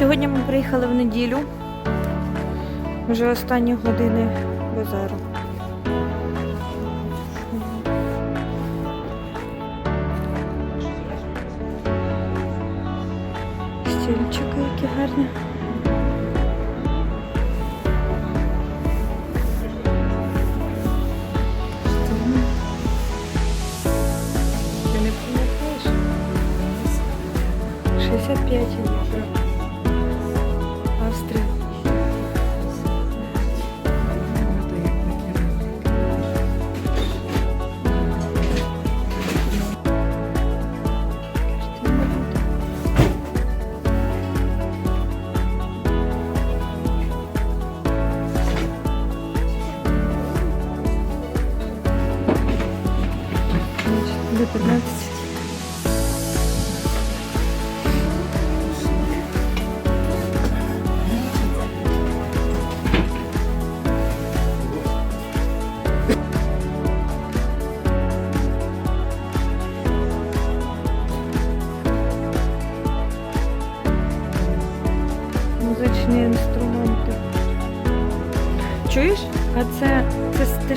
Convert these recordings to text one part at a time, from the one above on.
Сьогодні ми приїхали в неділю. Вже останні години базару. Стільчики які гарні. Ти не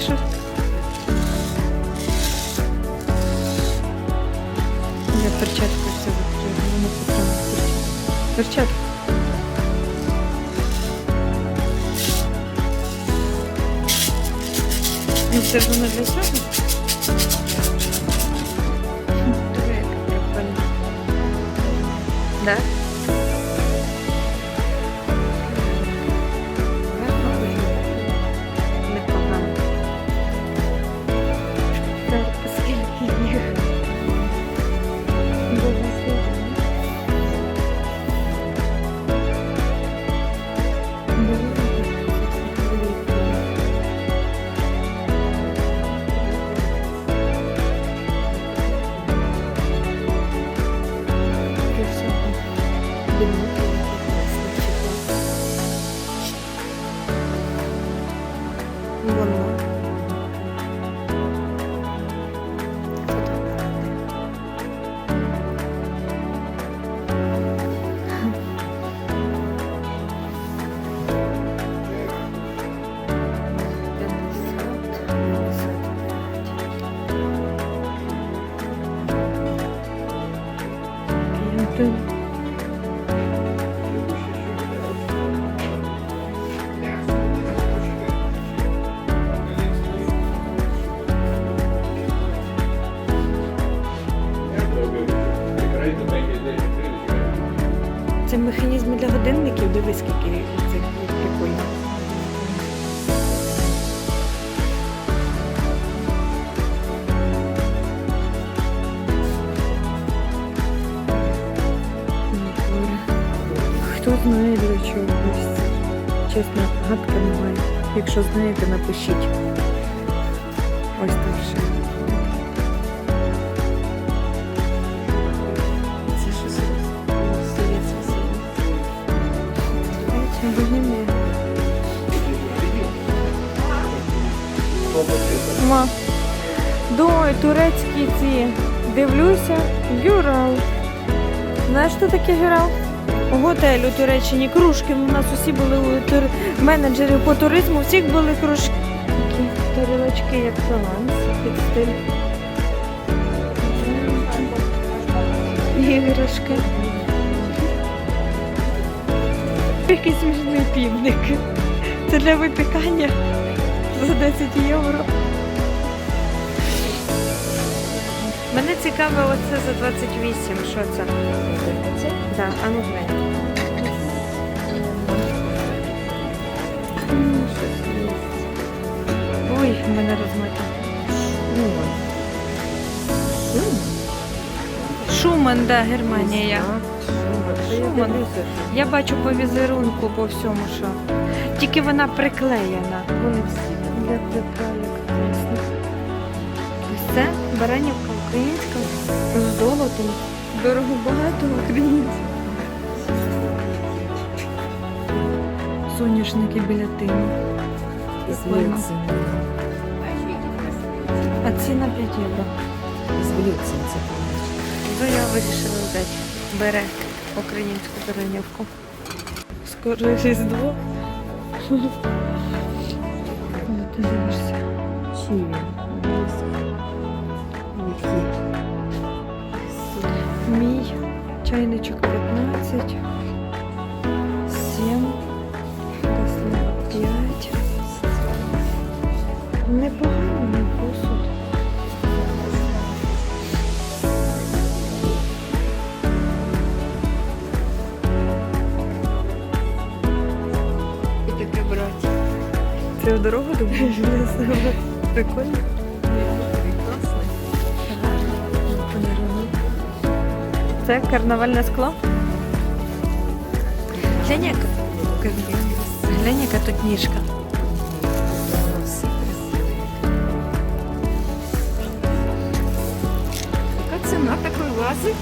це с- ти що? Я перчатку все викрию, воно потрібно перчатку. Перчатку. Ну це ж воно для цього? Диви, яка прикольна. Да? Це Хто знає для чого ось це? Чесно, гадки немає. Якщо знаєте, напишіть. Ось там ще. Це щось богемія. Ма. Дой, турецькі ці. Дивлюся. Гюрал. Знаєш, що таке гюрал? У готелі у Туреччині кружки. У нас усі були у тур... менеджерів по туризму, у всіх були кружки. Такі тарілочки, як прованс, під стиль. Іграшки. Який смішний півник. Це для випікання за 10 євро. Мене цікаве оце за 28. Що це? Це? Да, а ну мене розмито. Шуман, да, Германія. Шуман. Я бачу по візерунку по всьому, що. Тільки вона приклеєна. Вони всі. Ось це баранівка українська з золотом. Дорого багато українців. Соняшники біля тину. З Прикольно. Вільцем. А ціна 5 євро. З це. То я вирішила взяти. Бере українську баранівку. скоро Різдво. Ну, Ти дивишся. Чи? Мій чайничок 15, дорогу думаєш? Прикольно. Це карнавальне скло. Глянь, як- глянь, яка тут ніжка. Яка ціна такої вази?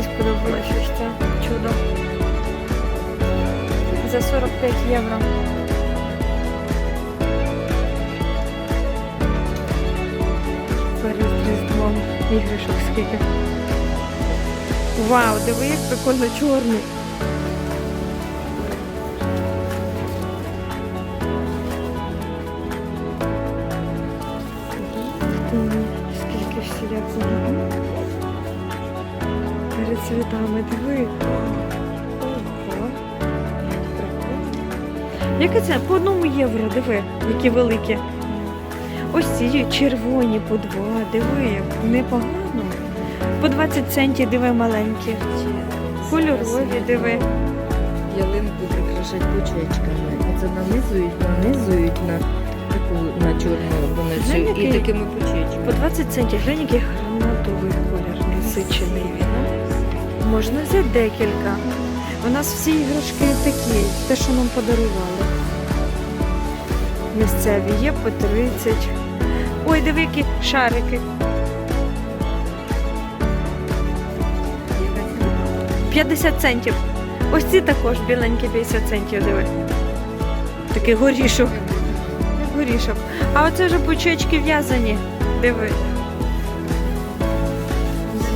Мені сподобалось ось це чудо. За 45 євро. Перед різдвом іграшок скільки. Вау, диви, як прикольно чорний. Перед святами, диви. Ого. Яка це? По одному євро, диви, які великі. Ось ці червоні по два, диви, як непогано. По 20 центів диви маленькі. Кольорові диви. Ялинку прикрашать бучечками. Оце нанизують, нанизують на таку на чорну донецю і такими бучечками. По 20 центів. Глянь, який гранатовий колір насичений він. Можна взяти декілька. У нас всі іграшки такі, те, що нам подарували. Місцеві є по 30. Ой, диви, які шарики. 50 центів. Ось ці також біленькі 50 центів, диви. Такий горішок. Горішок. А оце вже бучечки в'язані. Диви.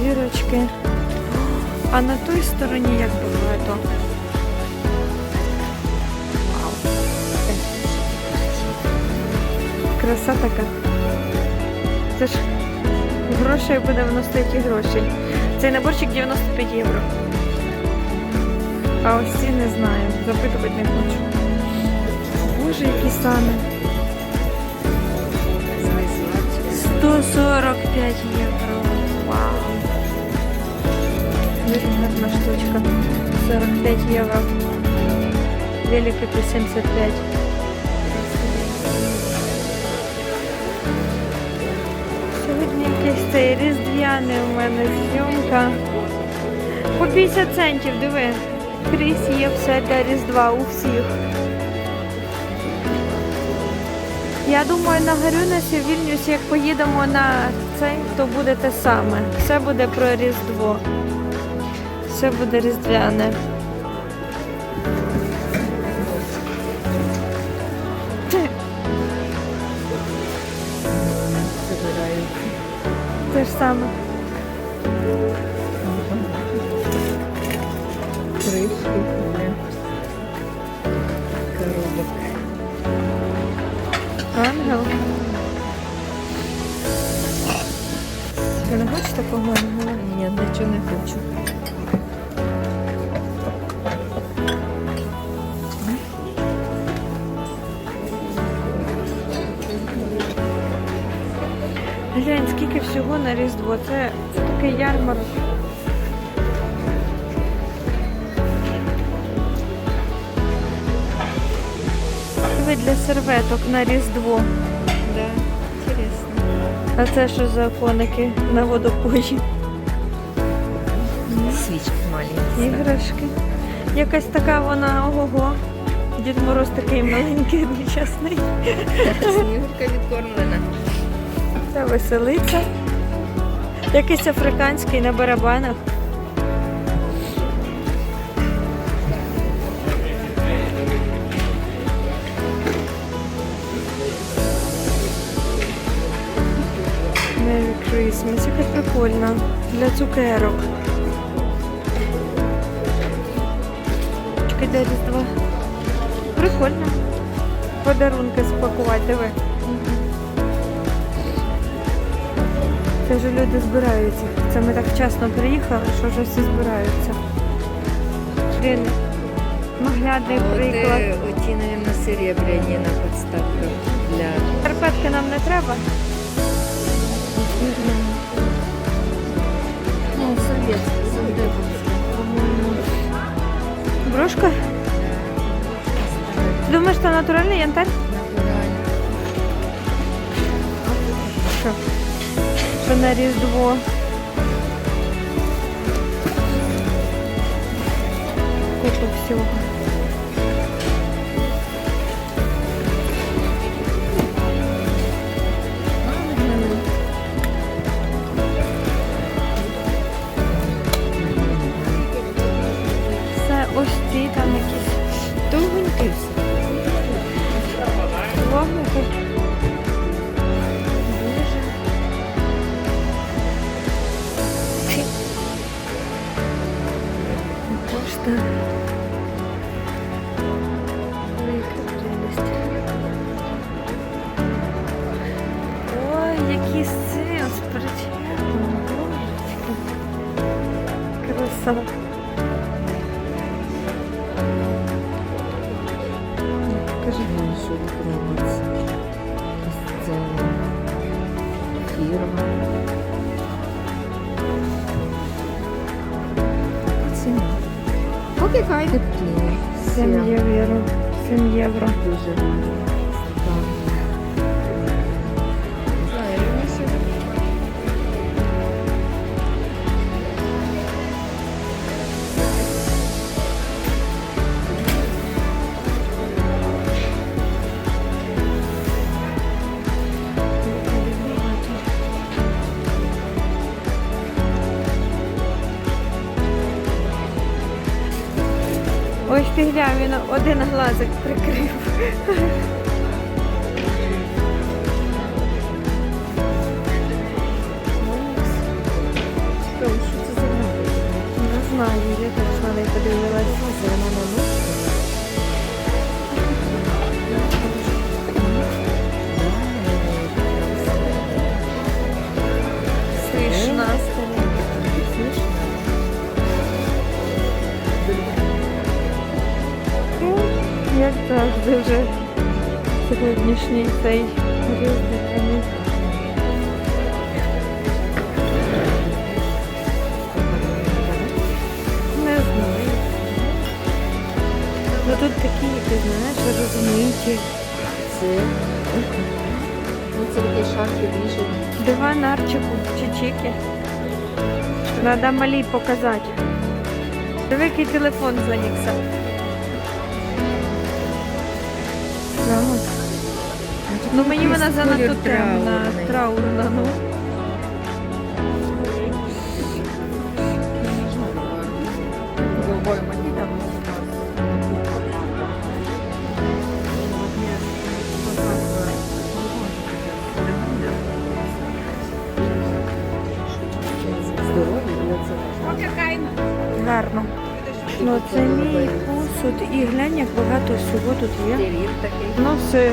Зірочки. А на той стороні як багато. Краса така. Це ж грошей буде воно стоїть і грошей. Цей наборчик 95 євро. А ось ці не знаю. Запитувати не хочу. Боже, які сани. 145 євро. Вау. Гарна штучка. 45 євро. Велика по 75. Сьогодні якийсь цей різдвяний у мене зйомка. По 50 центів, диви. Крізь є все для Різдва у всіх. Я думаю, на Гарюнасі в Вільнюсі, як поїдемо на цей, то буде те саме. Все буде про Різдво. Все буде різдвяне. Те ж саме. Кришки для коробок. Ангел. Ви не хочете такого ангела? Ні, нічого не хочу. Глянь, скільки всього на Різдво. Це, це такий ярмарок. Ви для серветок на Різдво. Да. А це що за коники на водопої? Свічки маленькі. Іграшки. Якась така вона ого-го. Дід Мороз такий маленький, нещасний. Снігурка відкормлена. Та веселиться. Якийсь африканський на барабанах. Merry Christmas, яка прикольна. Для цукерок. Чекай, де Різдва. Прикольно. Подарунки спакувати, диви. Це вже люди збираються. Це ми так вчасно приїхали, що вже всі збираються. Він наглядний приклад. Оте, оті, мабуть, серебряні на подставках для Карпетки нам не треба. ну, совдеповські. Брошка? Думаєш, це натуральний янтарь? Що? Що на Різдво? Купу всього. Краса. Покажи. Ну, що відкривається. Якісь Це фірма. Ціна. Поки хай. 7 євро. 7 євро. Дуже гарно. Один глазик прикрив. Сьогоднішній цей різдвяний. Не знаю. Ну тут такі, ти знаєш, розмиті. Це. Ну, це такий шарфік вішаний. Дива нарчику чи чики. Надо малій показати. Диви, який телефон занікся. Прямо. Ну мені вона занадто темна, траурна. Ну. Гарно. Ну це мій посуд. І глянь, як багато всього тут є. Ну все,